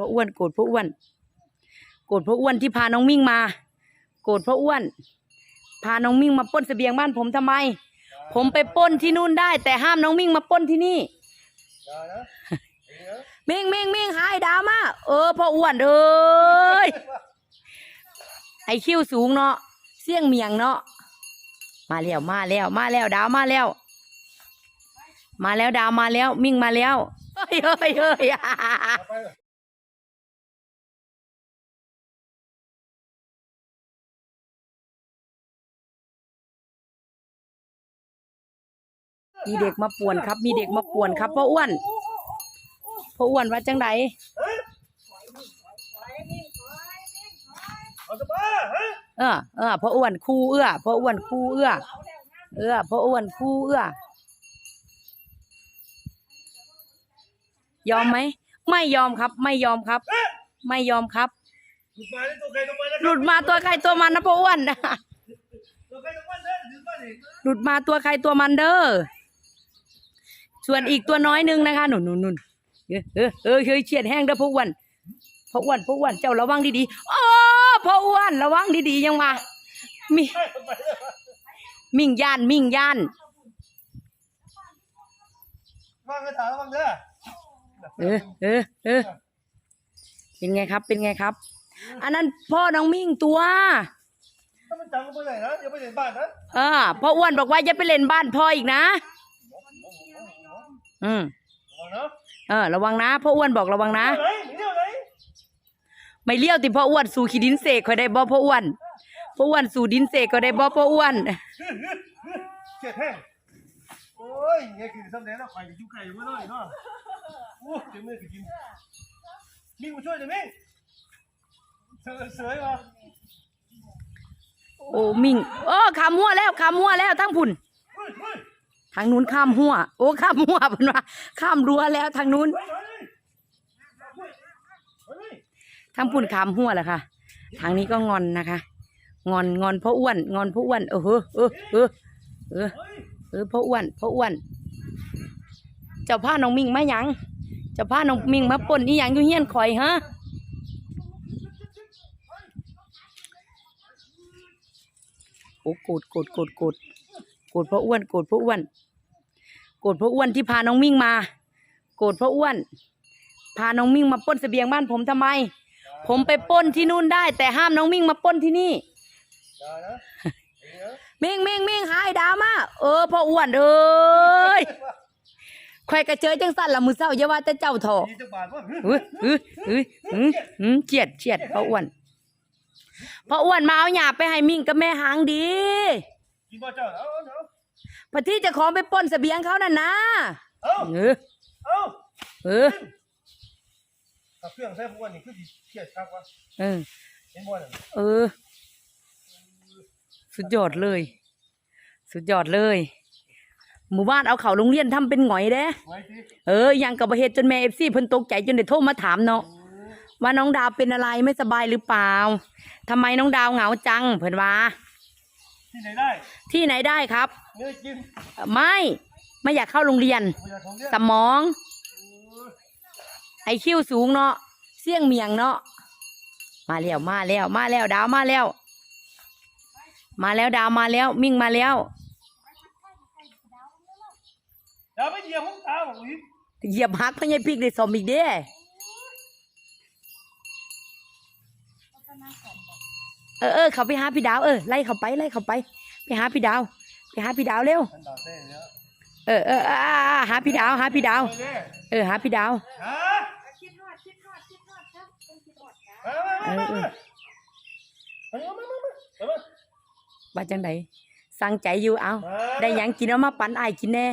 ราะอ้วนโกรธเพราะอ้วน โกรธเพราะอ้วนที่พาน้องมิ่งมา โกรธเพราะอ้วน พาน้องมิ่งมาปล้นเสบียงบ้านผมทำไม ผมไปปล้นที่นู่นได้ แต่ห้ามน้องมิ่งมาปล้นที่นี่อย่านะเดี๋ยวมิ่งมิ่งมิ่งหายดาวมาเออพ่ออ้วนเอ้ยไอคิวสูงเนาะเสี่ยงเมียงเนาะมาแล้วมาแล้วมาแล้วดาวมาแล้ว มาแล้วดาวมาแล้ว มิ่งมาแล้วเฮ้ยเฮ้ยเฮ้ย มีเด็กมาป่วนครับ มีเด็กมาป่วนครับพ่ออ้วนพ่ออ้วนว่าจังไดเออเออพ่ออ้วนคู่เอื้อพ่ออ้วนคู่เอื้อเออพ่ออ้วนคู่เอื้อยอมไหมไม่ยอมครับ ไม่ยอมครับ ไม่ยอมครับ หลุดมาตัวใครตัวมันนะหลุดมาตัวใคระพ่ออ้วนหลุดมาตัวใครตัวมันเด้อ ส่วนอีกตัวน้อยหนึงนะคะหนุนหนุนหนุนเออเออเออเฮ้ยเฉียดแห้งเด้อพ่ออ้วนพ่ออ้วนพ่ออ้วนเจ้าระวังดีๆอ๋อพ่ออ้วนระวังดีๆยังมามีเฮ้ยไปเลยมิ่งย่านมิ่งย่านวางกระถางวางเด้อเออเออเออเป็นไงครับเป็นไงครับ อันนั้นพ่อน้องมิ่งตัวถ้ามันจังก็ไปไหนนะอย่าไปไหนบ้านนะเออพ่ออ้วนบอกว่าอย่าไปเล่นบ้านพ่ออีกนะ อืมเอาเนาะเออ ระวังนะพ่ออ้วนบอกระวังนะเที่ยวไหนเที่ยวไหนไม่เลี้ยวติพ่ออ้วนสู่ขี้ดินเสกคอยได้บ่พ่ออ้วนพ่ออ้วนสู่ดินเสกก็ได้บ่พ่ออ้วน เจ็ดแห้งโอ้ยเนี่ยคือสำเร็จแล้วไข่ยุ่ไข่มาหน่อยเนาะโอ้เดี๋ยวมือกินมิ่งมาช่วยหน่อยมิ่งเสือเสือมาโอ้มิ่งโอ้ขามหัวแล้วขามหัวแล้วทั้งพุ่นเฮ้ยเฮ้ย ทางนู้นข้ามหัว โอ้ข้ามหัวเพิ่นว่าข้ามรั้วแล้วทางนู้น ทางพุ่นข้ามหัวแหละค่ะ ทางนี้ก็งอนนะคะ งอนงอนพ่ออ้วน งอนพ่ออ้วนเออเออเออเออเออพ่ออ้วนพ่ออ้วน เจ้าผ้าน้องมิ่งมาหยัง เจ้าผ้าน้องมิ่งมาป่นอีหยังอยู่เฮียนข่อยฮะโอ้โกรธโกรธโกรธโกรธโกรธพ่ออ้วนโกรธพ่ออ้วน โกรธพ่ออ้วนที่พาน้องมิ่งมา โกรธพ่ออ้วน พาน้องมิ่งมาปล้นเสบียงบ้านผมทำไม ผมไปปล้นที่นู่นได้ แต่ห้ามน้องมิ่งมาปล้นที่นี่อย่านะเดี๋ยวมิ่งมิ่งมิ่งหายดาวมาเออพ่ออ้วนเอ้ยข่อยกระเจยจังสั่นละมือเศร้าอย่าว่าแต่เจ้าเถอะยี่สิบบาทวะเฮ้ยเฮ้ยเฮ้ยเฮ้ยเฮ้ยเจียดเจียดพ่ออ้วนพ่ออ้วนมาเอาหยาไปให้มิ่งกับแม่หางดี กินบ่เจ้าเอาเอา พอที่เจะของไปปล้นเสบียงเขานั่นนะเอาเออเอาเออถ้าเครื่องใส่พวกนี้คือสิเครียดครับวะเออเห็นบ่น่ะเออ สุดยอดเลย สุดยอดเลย หมู่บ้านเอาเขาโรงเรียนทำเป็นหงอยเด้ ไว้สิเออยังกับเหตุจนแม่เอฟซีเพิ่นตกใจจนได้โทรมาถามเนาะว่าน้องดาวเป็นอะไรไม่สบายหรือเปล่าทำไมน้องดาวเหงาจังเพิ่นว่า ที่ไหนได้ที่ไหนได้ครับ เนื้อกินเอ่อไม่ไม่อยากเข้าโรงเรียนบ่อยากของเลี้ยงสมอง ไอคิวสูงเนาะเสี่ยงเมียงเนาะมาแล้วมาแล้วมาแล้วดาวมาแล้ว มาแล้วดาวมาแล้ว มิ่งมาแล้วอย่าไปเหยียบมุกตาบอกอีกเหยียบหักพญายพริกได้สมอีกเด้ เออเออเขาไปหาพี่ดาวเออไล่เขาไปไล่เขาไป ไปหาพี่ดาว ไปหาพี่ดาวเร็วอันดาเต้เนี่ยเออเออเอออ่าอ่าหาพี่ดาว หาพี่ดาวไปเด้เออหาพี่ดาว ฮะคิดฮอดคิดฮอดคิดฮอดครับต้องคิดฮอดครับ มามามามามามามามามาว่าจังไดสั่งใจอยู่เอามาได้หยังกินเอามาปั่นอ้ายกินแน่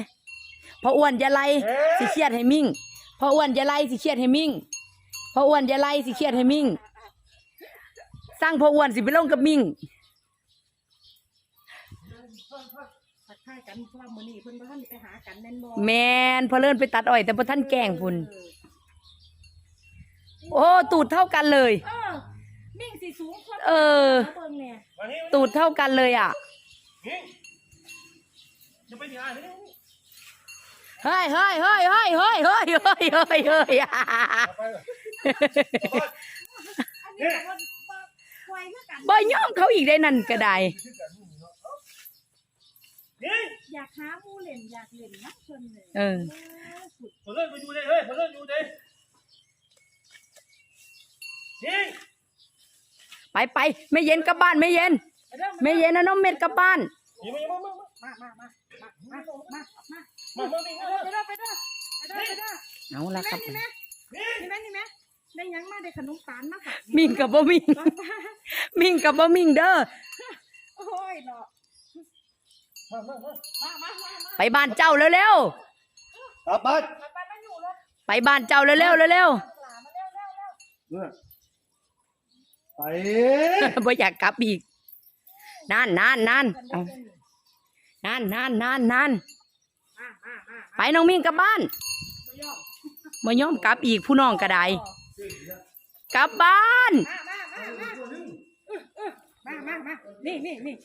พออ้วนอย่าไล่เอ๊ะสิเครียดให้มิ่งพออ้วนอย่าไล่สิเครียดให้มิ่งพออ้วนอย่าไล่สิเครียดให้มิ่ง สร้างพออ้วนสิไปลงกับมิ่งทักทยกันเพราะว่ามื้อนี้เพิ่นบ่ทันได้ไปหากันแม่นบ่แมนพอเลิ่นไปตัดอ้อย แต่พอท่านแกล้งพุ่นโอ้ตูดเท่ากันเลย เออมิ่งสิสูงกว่าเออ เบิ่งแน่มานี่ตูดเท่ากันเลยอะนี่จะไปที่ไหนนี่เฮ้ยเฮ้ยเฮ้ยเฮ้ยเฮ้ยเฮ้ยเฮ้ยเฮ้ยเฮ้ย เอาไปเลยอันนี้ก็บ่ บ่ปล่อยคือกันบ่ยอมเขาอีกได้นั่นก็ได้นี่อยากหาหมู่เล่นอยากเล่นนักเพิ่นเลยเออสุดผมเล่นไปดูเลยเฮ้ยผมเล่นอยู่เลยนี่ไปไปไม่เย็นกลับบ้านไม่เย็นเด้อไม่เย็นนะน้องเม็ดกลับบ้านนี่มามามามามามามามามามามามานี่ไปมาเด้อไปเด้อไปเด้อไปเด้อเอาละครับนี่แม่นี่แม่นี่แม่ ได้หยังมาได้ขนมตาลมาค่ะมิ่งกับบ่มิ่งมิ่งกับบ่มิ่งเด้อ โอ้ยเนาะมามามามามามามาไปบ้านเจ้าเร็วกลับบ้านไปไปมาอยู่รถๆ ไปบ้านเจ้าเร็วๆเร็วหลามาเร็วเร็วเร็วเนี่ยไปๆ บ่อยากกลับอีกนานนานนานกันเอาเด้อนานนานนานนานมามามาไปน้องมิ่งกลับบ้านมาย่อบ่ยอมกลับอีกผู้น้องก็ได้ กลับบ้าน มามามามามามามานี่นี่นี่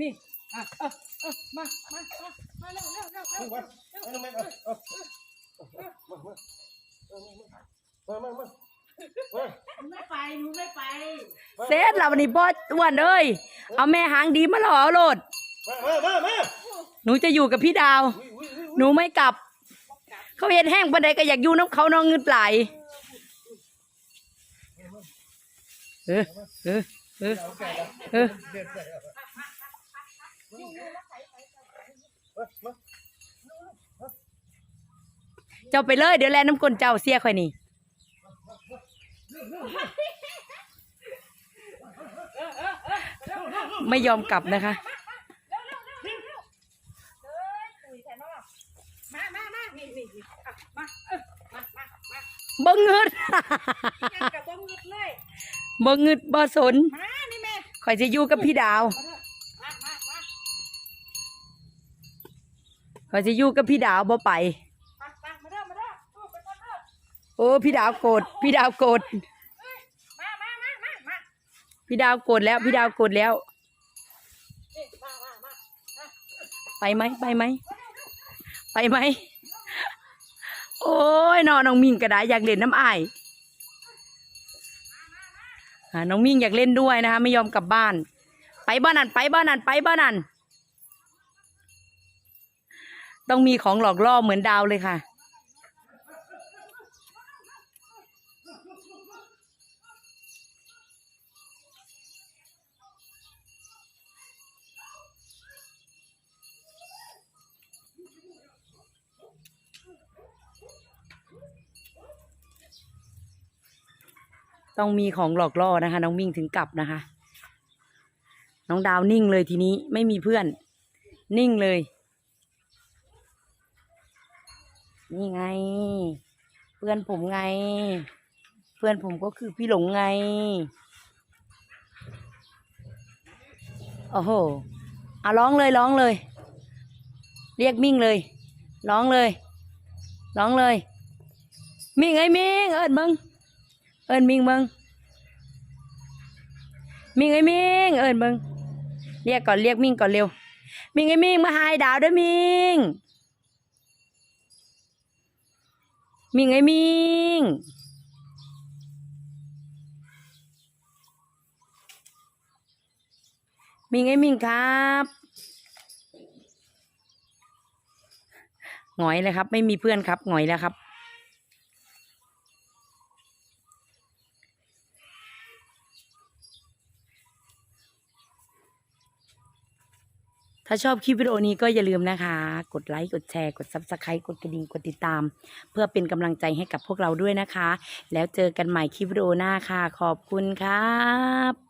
นี่อะเออเออมามามามาเร็วเร็วเร็วเร็วมาเอามาเอามามามามามาไม่ไปหนูไม่ไปเสร็จแล้ววันนี้บ่อ้วนเอ้ยเอาแม่หางดีมาหล่อเอาโลดมามามาหนูจะอยู่กับพี่ดาว หนูไม่กลับ เขาเห็นแห้งปันใดก็อยากอยู่น้ำเขาน้องเงินไหล เออเออเออเออเจ้าไปเลย เดี๋ยวแลน้ำกลนเจ้าเสียค่อยนี่ไม่ยอมกลับนะคะมามามานี่นี่นี่อะมาเออมามามาบ่เงิดยังกับบ่งึดเลย บ่เงิดบ่สนมานี่แม่ข่อยจะอยู่กับพี่ดาวมามามาข่อยจะอยู่กับพี่ดาวบ่ไปมามามาเด้อมาเด้อลูกไปก่อนเด้อโอ้พี่ดาวโกรธพี่ดาวโกรธมามามามามาพี่ดาวโกรธแล้ว พี่ดาวโกรธแล้วนี่มามามาไปไหมไปไหมไปไหม โอ้ยน้องน้องมิงก็ได้อยากเล่นน้ำอายอ่า น้องมิ่งอยากเล่นด้วยนะคะ ไม่ยอมกลับบ้าน ไปบ้านนั่นไปบ้านนั่นไปบ้านนั่นต้องมีของหลอกล่อเหมือนดาวเลยค่ะ ต้องมีของหลอกล่อนะคะ น้องมิ่งถึงกลับนะคะ น้องดาวนิ่งเลยทีนี้ไม่มีเพื่อน นิ่งเลย นี่ไง เพื่อนผมไง เพื่อนผมก็คือพี่หลงไง โอ้โหเอาร้องเลยร้องเลย เรียกมิ่งเลย ร้องเลย ร้องเลย มิ่งไอ้มิ่งเอิญมึง เอิญมิงมึงมิงไอ้มิงเอิญมึงเรียกก่อนเรียกมิงก่อนเร็ว มิงไอ้มิงมาหายดาวด้วยมิงมิงไอ้มิงมิงไอ้มิงครับหงอยเลยครับ ไม่มีเพื่อนครับหงอยแล้วครับ ถ้าชอบคลิปวิดีโอนี้ก็อย่าลืมนะคะ กดไลค์ กดแชร์ กดซับสไครต์กดกระดิ่ง กดติดตาม เพื่อเป็นกำลังใจให้กับพวกเราด้วยนะคะ แล้วเจอกันใหม่คลิปวิดีโอหน้าค่ะ ขอบคุณครับ